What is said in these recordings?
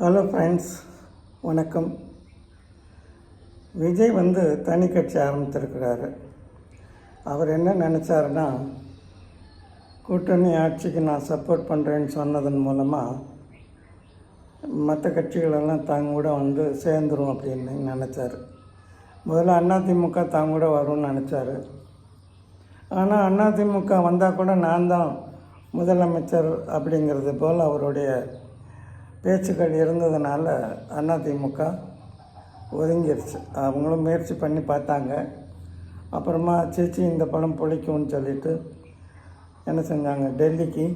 Hello friends வணக்கம். விஜய் வந்து தனி கட்சி ஆரம்பித்திருக்கிறாரு. அவர் என்ன நினச்சாருன்னா கூட்டணி ஆட்சிக்கு நான் சப்போர்ட் பண்ணுறேன்னு சொன்னதன் மூலமாக மற்ற கட்சிகளெல்லாம் தாங்க கூட வந்து சேர்ந்துரும் அப்படின்னு நினச்சாரு. முதல்ல அதிமுக தாங்க கூட வரும்னு நினச்சாரு. ஆனால் அதிமுக வந்தால் கூட நான் தான் முதலமைச்சர் அப்படிங்கிறது போல் அவருடைய பேச்சுக்கள் இருந்ததுனால அதிமுக ஒதுங்கிருச்சு. அவங்களும் முயற்சி பண்ணி பார்த்தாங்க. அப்புறமா சேச்சி இந்த படம் பிடிக்கும்னு சொல்லிட்டு என்ன செஞ்சாங்க? டெல்லிக்கு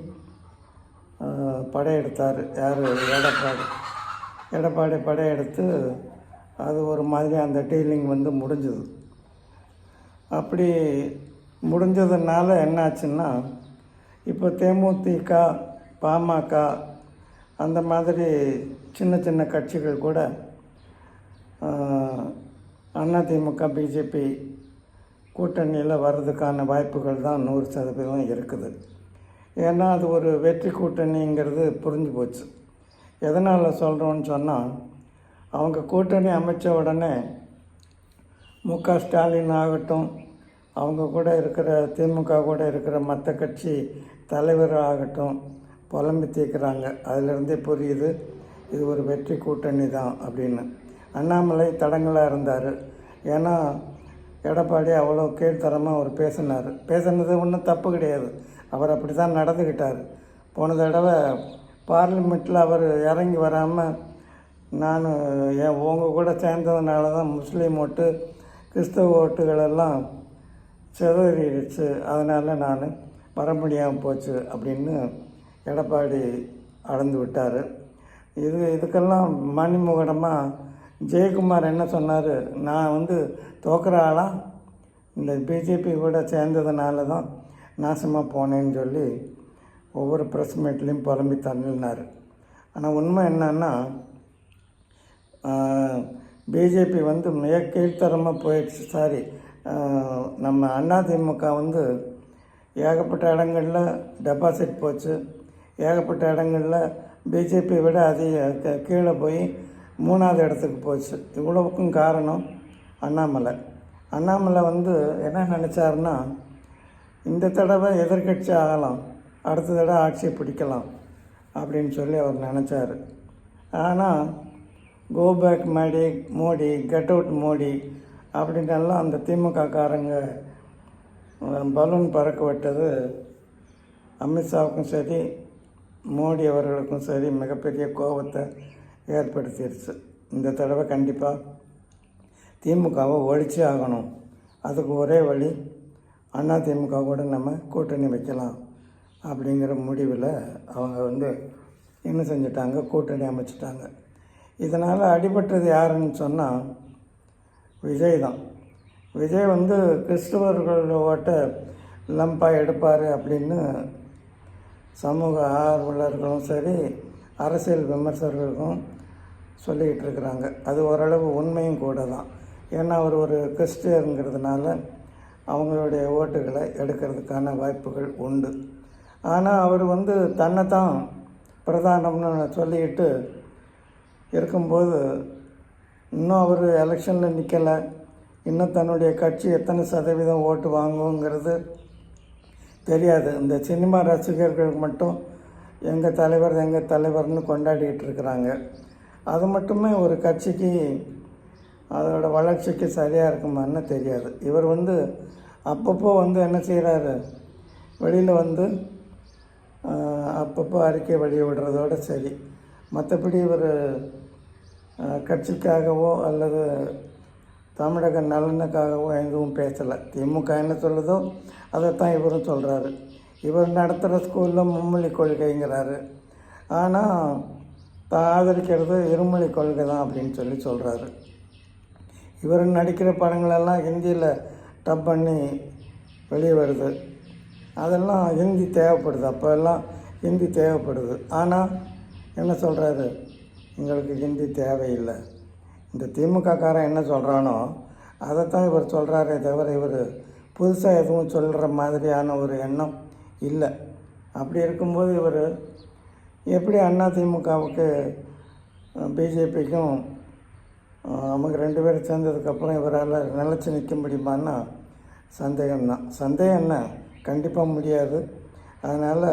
படையெடுத்தார். யார்? எடப்பாடி. எடப்பாடி படையெடுத்து அது ஒரு மாதிரி அந்த டீலிங் வந்து முடிஞ்சுது. அப்படி முடிஞ்சதுனால என்னாச்சுன்னா இப்போ தேமுதிக பாமக அந்த மாதிரி சின்ன சின்ன கட்சிகள் கூட அதிமுக பிஜேபி கூட்டணியில் வர்றதுக்கான வாய்ப்புகள் தான் நூறு சதவீதம் இருக்குது. ஏன்னா அது ஒரு வெற்றி கூட்டணிங்கிறது புரிஞ்சு போச்சு. எதனால் சொல்கிறோன்னு சொன்னால் அவங்க கூட்டணி அமைச்ச உடனே மு க ஸ்டாலின் ஆகட்டும் அவங்க கூட இருக்கிற திமுக கூட இருக்கிற மற்ற கட்சி தலைவர் ஆகட்டும் புலம்பி தீர்க்குறாங்க. அதிலிருந்தே புரியுது இது ஒரு வெற்றி கூட்டணி தான் அப்படின்னு. அண்ணாமலை தடங்களாக இருந்தார். ஏன்னா எடப்பாடி அவ்வளோ கீழ்த்தரமாக அவர் பேசினார். பேசுனது ஒன்றும் தப்பு கிடையாது. அவர் அப்படி தான் நடந்துக்கிட்டார் போன தடவை பார்லிமெண்ட்டில் அவர் இறங்கி வராமல் நான் என் உங்கள் கூட சேர்ந்ததுனால தான் முஸ்லீம் ஓட்டு கிறிஸ்தவ ஓட்டுகளெல்லாம் சிதறிடுச்சு. அதனால் நான் வர முடியாமல் போச்சு அப்படின்னு எடப்பாடி அளந்து விட்டார். இது இதுக்கெல்லாம் மணிமுகடமாக ஜெயக்குமார் என்ன சொன்னார்? நான் வந்து தோக்குற ஆளாக இந்த பிஜேபி கூட சேர்ந்ததுனால தான் நாசமாக போனேன்னு சொல்லி ஒவ்வொரு ப்ரெஸ் மீட்லேயும் புலம்பி தள்ளினார். ஆனால் உண்மை என்னன்னா பிஜேபி வந்து மிக கீழ்த்தரமாக போயிடுச்சு. சாரி நம்ம அதிமுக வந்து ஏகப்பட்ட இடங்களில் டெபாசிட் போச்சு. ஏகப்பட்ட இடங்களில் பிஜேபியை விட அதிக கீழே போய் மூணாவது இடத்துக்கு போச்சு. இவ்வளவுக்கும் காரணம் அண்ணாமலை. அண்ணாமலை வந்து என்ன நினச்சாருன்னா இந்த தடவை எதிர்க்கட்சி ஆகலாம் அடுத்த தடவை ஆட்சியை பிடிக்கலாம் அப்படின்னு சொல்லி அவர் நினச்சார். ஆனால் go back Modi Modi get out Modi அப்படின்னெல்லாம் அந்த திமுக காரங்க பலூன் பறக்க விட்டது. அமித்ஷாவுக்கும் சரி மோடி அவர்களுக்கும் சரி மிகப்பெரிய கோபத்தை ஏற்படுத்திடுச்சு இந்த தடவை கண்டிப்பாக திமுகவை ஒழிச்சே ஆகணும். அதுக்கு ஒரே வழி அண்ணா திமுக கூட நம்ம கூட்டணி வைக்கலாம் அப்படிங்கிற முடிவில் அவங்க வந்து என்ன செஞ்சிட்டாங்க? கூட்டணி அமைச்சிட்டாங்க. இதனால் அடிபட்டது யாருன்னு சொன்னால் விஜய் தான். விஜய் வந்து கிறிஸ்துவர்கள் லம்பாக எடுப்பார் அப்படின்னு சமூக ஆர்வலர்களும் சரி அரசியல் விமர்சகர்களும் சொல்லிக்கிட்டு இருக்கிறாங்க. அது ஓரளவு உண்மையும் கூட தான். ஏன்னா அவர் ஒரு கிறிஸ்டியருங்கிறதுனால அவங்களுடைய ஓட்டுகளை எடுக்கிறதுக்கான வாய்ப்புகள் உண்டு. ஆனால் அவர் வந்து தன்னை தான் பிரதானம்னு சொல்லிக்கிட்டு இருக்கும்போது இன்னும் அவர் எலெக்ஷனில் நிற்கலை இன்னும் தன்னுடைய கட்சி எத்தனை சதவீதம் ஓட்டு வாங்குங்கிறது தெரியாது. இந்த சினிமா ரசிகர்கள் மட்டும் எங்கள் தலைவர் எங்கள் தலைவர்னு கொண்டாடிக்கிட்டு இருக்கிறாங்க. அது மட்டுமே ஒரு கட்சிக்கு அதோடய வளர்ச்சிக்கு சரியாக இருக்குமான்னு தெரியாது. இவர் வந்து அப்பப்போ வந்து என்ன செய்கிறாரு வெளியில் வந்து அப்பப்போ அறிக்கை வெளியே விடுறதோட சரி. மற்றபடி இவர் கட்சிக்காகவோ அல்லது தமிழக நலனுக்காகவும் எதுவும் பேசலை. திமுக என்ன சொல்லுதோ அதைத்தான் இவரும் சொல்கிறாரு இவர் நடத்துகிற ஸ்கூலில் மும்மொழி கொள்கைங்கிறாரு. ஆனால் தான் ஆதரிக்கிறது இருமொழி கொள்கை தான் அப்படின்னு சொல்லி சொல்கிறாரு இவர் நடிக்கிற படங்களெல்லாம் ஹிந்தியில் டப் பண்ணி வெளியே வருது. அதெல்லாம் ஹிந்தி தேவைப்படுது. அப்போ எல்லாம் ஹிந்தி தேவைப்படுது. ஆனால் என்ன சொல்கிறாரு எங்களுக்கு ஹிந்தி தேவையில்லை. இந்த திமுகக்காரன் என்ன சொல்கிறானோ அதைத்தான் இவர் சொல்கிறாரே தவிர இவர் புதுசாக எதுவும் சொல்கிற மாதிரியான ஒரு எண்ணம் இல்லை. அப்படி இருக்கும்போது இவர் எப்படி அண்ணா திமுகவுக்கு பிஜேபிக்கும் அவங்க ரெண்டு பேரும் சேர்ந்ததுக்கப்புறம் இவரால் நிலச்சி நிற்க முடியுமான்னா சந்தேகம்தான். சந்தேகம் என்ன? கண்டிப்பாக முடியாது. அதனால்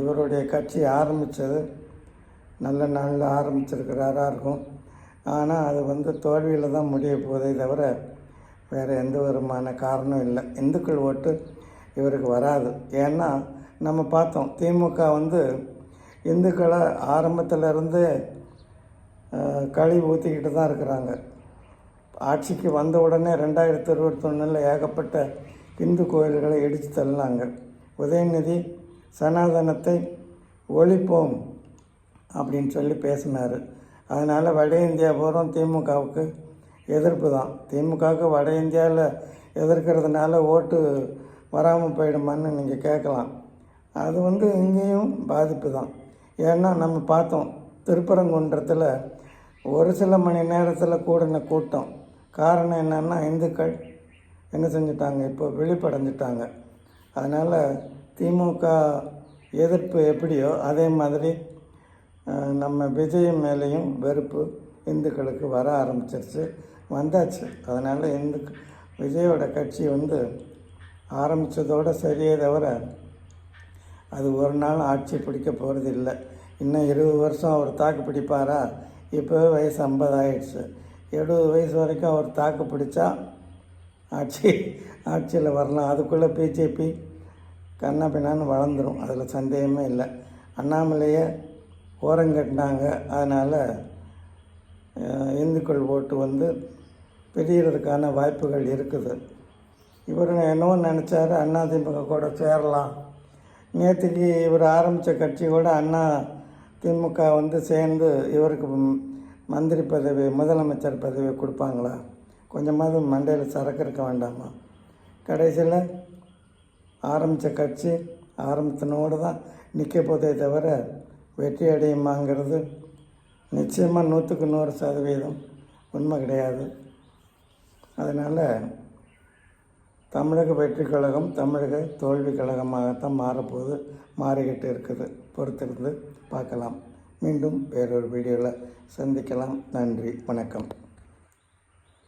இவருடைய கட்சி ஆரம்பித்தது நல்ல நாளில் ஆரம்பிச்சிருக்கிறாரா இருக்கும். ஆனால் அது வந்து தோல்வியில் தான் முடிய போதே தவிர வேறு எந்த விதமான காரணம் இல்லை. இந்துக்கள் ஓட்டு இவருக்கு வராது. ஏன்னா நம்ம பார்த்தோம் திமுக வந்து இந்துக்களை ஆரம்பத்தில் இருந்தே கழி ஊற்றிக்கிட்டு தான் இருக்கிறாங்க. ஆட்சிக்கு வந்த உடனே ரெண்டாயிரத்தி இருபத்தொன்னில் ஏகப்பட்ட இந்து கோயில்களை இடித்து தள்ளினாங்க. உதயநிதி சனாதனத்தை ஒழிப்போம் அப்படின்னு சொல்லி பேசினார். அதனால் வட இந்தியா பூரம் திமுகவுக்கு எதிர்ப்பு தான். திமுகவுக்கு வட இந்தியாவில் எதிர்க்கிறதுனால ஓட்டு வராமல் போயிடுமான்னு நீங்கள் கேட்கலாம். அது வந்து இங்கேயும் பாதிப்பு தான். ஏன்னா நம்ம பார்த்தோம் திருப்பரங்குன்றத்தில் ஒரு சில மணி நேரத்தில் கூடின கூட்டம். காரணம் என்னென்னா இந்துக்கள் என்ன செஞ்சிட்டாங்க இப்போ விழிப்படைஞ்சிட்டாங்க. அதனால் திமுக எதிர்ப்பு எப்படியோ அதே மாதிரி நம்ம விஜய் மேலேயும் வெறுப்பு இந்துக்களுக்கு வர ஆரம்பிச்சிருச்சு. வந்தாச்சு. அதனால் இந்து விஜயோட கட்சி வந்து ஆரம்பித்ததோடு சரியே தவிர அது ஒரு நாள் ஆட்சி பிடிக்க போகிறது இல்லை. இன்னும் இருபது வருஷம் அவர் தாக்கு பிடிப்பாரா? இப்போவே வயசு ஐம்பது ஆயிடுச்சு எழுபது வயசு வரைக்கும் அவர் தாக்கு பிடிச்சா ஆட்சி ஆட்சியில் வரலாம். அதுக்குள்ளே பிஜேபி கண்ணா பின்னான்னு வளர்ந்துடும் அதில் சந்தேகமே இல்லை. அண்ணாமலையை ஓரங்கட்டினாங்க அதனால் இந்துக்கள் ஓட்டு வந்து பிரியறதுக்கான வாய்ப்புகள் இருக்குது. இவர் என்னவோ நினச்சாரு அதிமுக கூட சேரலாம். நேற்றுக்கு இவர் ஆரம்பித்த கட்சி கூட அண்ணா திமுக வந்து சேர்ந்து இவருக்கு மந்திரி பதவி முதலமைச்சர் பதவி கொடுப்பாங்களா? கொஞ்சமாவது மண்டையில் சரக்கு இருக்க வேண்டாமா? கடைசியில் ஆரம்பித்த கட்சி ஆரம்பித்தனோடு தான் நிற்க போதே தவிர வெற்றி அடையுமாங்கிறது நிச்சயமாக நூற்றுக்கு நூறு சதவீதம் உண்மை கிடையாது. அதனால் தமிழக வெற்றி கழகம் தமிழக தோல்வி கழகமாகத்தான் மாறப்போகுது மாறிக்கிட்டு இருக்குது. பொறுத்திருந்து பார்க்கலாம். மீண்டும் வேறொரு வீடியோவில் சந்திக்கலாம். நன்றி. வணக்கம்.